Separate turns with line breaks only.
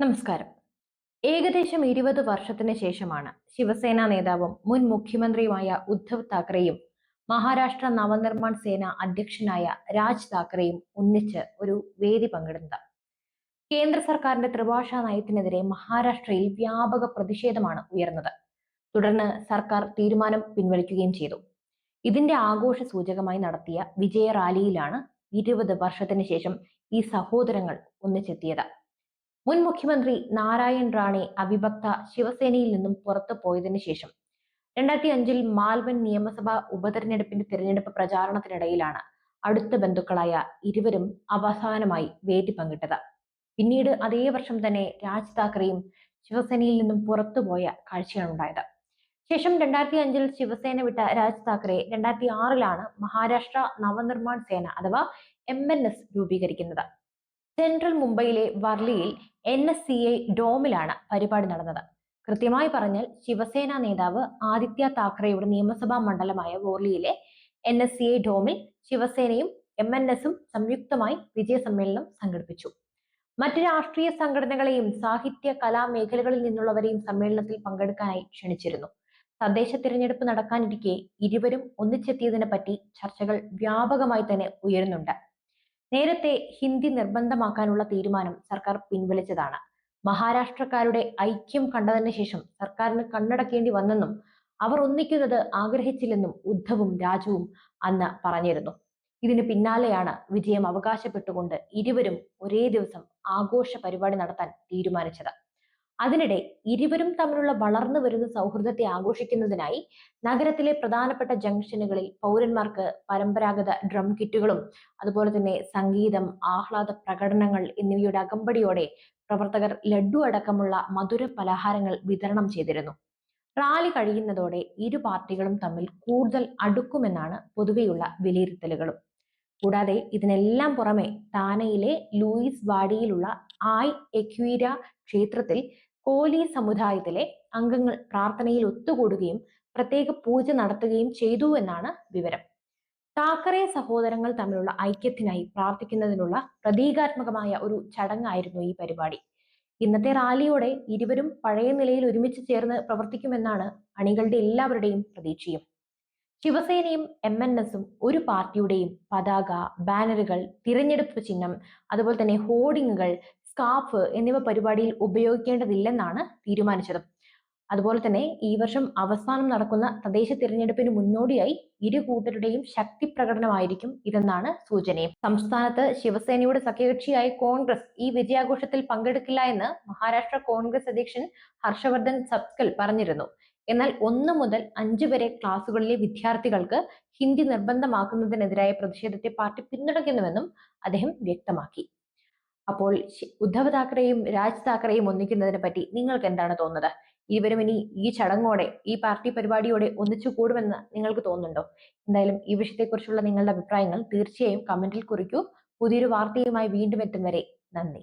നമസ്കാരം. ഏകദേശം ഇരുപത് വർഷത്തിന് ശേഷമാണ് ശിവസേന നേതാവും മുൻ മുഖ്യമന്ത്രിയുമായ ഉദ്ധവ് താക്കറെയും മഹാരാഷ്ട്ര നവനിർമ്മാൺ സേന അധ്യക്ഷനായ രാജ് താക്കറെയും ഒന്നിച്ച് ഒരു വേദി പങ്കിടുന്നത്. കേന്ദ്ര സർക്കാരിന്റെ ത്രിഭാഷാ നയത്തിനെതിരെ മഹാരാഷ്ട്രയിൽ വ്യാപക പ്രതിഷേധമാണ് ഉയർന്നത്. തുടർന്ന് സർക്കാർ തീരുമാനം പിൻവലിക്കുകയും ചെയ്തു. ഇതിന്റെ ആഘോഷ സൂചകമായി നടത്തിയ വിജയ റാലിയിലാണ് ഇരുപത് വർഷത്തിന് ശേഷം ഈ സഹോദരങ്ങൾ ഒന്നിച്ചെത്തിയത്. മുൻ മുഖ്യമന്ത്രി നാരായൺ റാണെ അവിഭക്ത ശിവസേനയിൽ നിന്നും പുറത്തു പോയതിനു ശേഷം രണ്ടായിരത്തി അഞ്ചിൽ മാൽവൻ നിയമസഭാ ഉപതെരഞ്ഞെടുപ്പിന്റെ തിരഞ്ഞെടുപ്പ് പ്രചാരണത്തിനിടയിലാണ് അടുത്ത ബന്ധുക്കളായ ഇരുവരും അവസാനമായി വേദി പങ്കിട്ടത്. പിന്നീട് അതേ വർഷം തന്നെ രാജ് താക്കറെയും ശിവസേനയിൽ നിന്നും പുറത്തുപോയ കാഴ്ചയാണ് ഉണ്ടായത്. ശേഷം രണ്ടായിരത്തി അഞ്ചിൽ ശിവസേന വിട്ട രാജ് താക്കറെ രണ്ടായിരത്തി ആറിലാണ് മഹാരാഷ്ട്ര നവനിർമ്മാൺ സേന അഥവാ എം എൻ എസ് രൂപീകരിക്കുന്നത്. സെൻട്രൽ മുംബൈയിലെ വർലിയിൽ എൻ എസ് സി ഐ ഡോമിലാണ് പരിപാടി നടന്നത്. കൃത്യമായി പറഞ്ഞാൽ ശിവസേന നേതാവ് ആദിത്യ താക്കറെയുടെ നിയമസഭാ മണ്ഡലമായ വോർലിയിലെ എൻ എസ് സി ഐ ഡോമിൽ ശിവസേനയും എം എൻ എസും സംയുക്തമായി വിജയ സമ്മേളനം സംഘടിപ്പിച്ചു. മറ്റ് രാഷ്ട്രീയ സംഘടനകളെയും സാഹിത്യ കലാ മേഖലകളിൽ നിന്നുള്ളവരെയും സമ്മേളനത്തിൽ പങ്കെടുക്കാനായി ക്ഷണിച്ചിരുന്നു. തദ്ദേശ തിരഞ്ഞെടുപ്പ് നടക്കാനിരിക്കെ ഇരുവരും ഒന്നിച്ചെത്തിയതിനെ പറ്റി ചർച്ചകൾ വ്യാപകമായി തന്നെ ഉയരുന്നുണ്ട്. നേരത്തെ ഹിന്ദി നിർബന്ധമാക്കാനുള്ള തീരുമാനം സർക്കാർ പിൻവലിച്ചതാണ്. മഹാരാഷ്ട്രക്കാരുടെ ഐക്യം കണ്ടതിന് ശേഷം സർക്കാരിന് കണ്ണടക്കേണ്ടി വന്നെന്നും അവർ ഒന്നിക്കുന്നത് ആഗ്രഹിച്ചില്ലെന്നും ഉദ്ധവും രാജുവും അന്ന് പറഞ്ഞിരുന്നു. ഇതിന് പിന്നാലെയാണ് വിജയം അവകാശപ്പെട്ടുകൊണ്ട് ഇരുവരും ഒരേ ദിവസം ആഘോഷ പരിപാടി നടത്താൻ തീരുമാനിച്ചത്. അതിനിടെ ഇരുവരും തമ്മിലുള്ള വളർന്നു വരുന്ന സൗഹൃദത്തെ ആഘോഷിക്കുന്നതിനായി നഗരത്തിലെ പ്രധാനപ്പെട്ട ജംഗ്ഷനുകളിൽ പൗരന്മാർക്ക് പരമ്പരാഗത ഡ്രം കിറ്റുകളും അതുപോലെ തന്നെ സംഗീതം ആഹ്ലാദ പ്രകടനങ്ങൾ എന്നിവയുടെ അകമ്പടിയോടെ പ്രവർത്തകർ ലഡു അടക്കമുള്ള മധുര പലഹാരങ്ങൾ വിതരണം ചെയ്തിരുന്നു. റാലി കഴിയുന്നതോടെ ഇരു പാർട്ടികളും തമ്മിൽ കൂടുതൽ അടുക്കുമെന്നാണ് പൊതുവെയുള്ള വിലയിരുത്തലുകളും. കൂടാതെ ഇതിനെല്ലാം പുറമെ താനയിലെ ലൂയിസ് വാഡിയിലുള്ള ആയ് എക്വീര ക്ഷേത്രത്തിൽ കോലി സമുദായത്തിലെ അംഗങ്ങൾ പ്രാർത്ഥനയിൽ ഒത്തുകൂടുകയും പ്രത്യേക പൂജ നടത്തുകയും ചെയ്തു എന്നാണ് വിവരം. താക്കറെ സഹോദരങ്ങൾ തമ്മിലുള്ള ഐക്യത്തിനായി പ്രാർത്ഥിക്കുന്നതിനുള്ള പ്രതീകാത്മകമായ ഒരു ചടങ്ങായിരുന്നു ഈ പരിപാടി. ഇന്നത്തെ റാലിയോടെ ഇരുവരും പഴയ നിലയിൽ ഒരുമിച്ച് ചേർന്ന് പ്രവർത്തിക്കുമെന്നാണ് അണികളുടെ എല്ലാവരുടെയും പ്രതീക്ഷയും. ശിവസേനയും എം എൻ എസും ഒരു പാർട്ടിയുടെയും പതാക ബാനറുകൾ തിരഞ്ഞെടുപ്പ് ചിഹ്നം അതുപോലെ തന്നെ ഹോർഡിങ്ങുകൾ സ്കാർഫ് എന്നിവ പരിപാടിയിൽ ഉപയോഗിക്കേണ്ടതില്ലെന്നാണ് തീരുമാനിച്ചത്. അതുപോലെ തന്നെ ഈ വർഷം അവസാനം നടക്കുന്ന തദ്ദേശ തിരഞ്ഞെടുപ്പിന് മുന്നോടിയായി ഇരു കൂട്ടരുടെയും ശക്തി പ്രകടനമായിരിക്കും ഇതെന്നാണ് സൂചനയും. സംസ്ഥാനത്ത് ശിവസേനയുടെ സഖ്യകക്ഷിയായ കോൺഗ്രസ് ഈ വിജയാഘോഷത്തിൽ പങ്കെടുക്കില്ല എന്ന് മഹാരാഷ്ട്ര കോൺഗ്രസ് അധ്യക്ഷൻ ഹർഷവർദ്ധൻ സബ്സ്കൽ പറഞ്ഞിരുന്നു. എന്നാൽ ഒന്ന് മുതൽ അഞ്ചു വരെ ക്ലാസുകളിലെ വിദ്യാർത്ഥികൾക്ക് ഹിന്ദി നിർബന്ധമാക്കുന്നതിനെതിരായ പ്രതിഷേധത്തെ പാർട്ടി പിന്തുണയ്ക്കുന്നുവെന്നും അദ്ദേഹം വ്യക്തമാക്കി. അപ്പോൾ ഉദ്ധവ് താക്കറെയും രാജ് താക്കറെയും ഒന്നിക്കുന്നതിനെ പറ്റി നിങ്ങൾക്ക് എന്താണ് തോന്നുന്നത്? ഇവരും ഇനി ഈ ചടങ്ങോടെ ഈ പാർട്ടി പരിപാടിയോടെ ഒന്നിച്ചു കൂടുമെന്ന് നിങ്ങൾക്ക് തോന്നുന്നുണ്ടോ? എന്തായാലും ഈ വിഷയത്തെക്കുറിച്ചുള്ള നിങ്ങളുടെ അഭിപ്രായങ്ങൾ തീർച്ചയായും കമന്റിൽ കുറിക്കൂ. പുതിയൊരു വാർത്തയുമായി വീണ്ടും എത്തും വരെ. നന്ദി.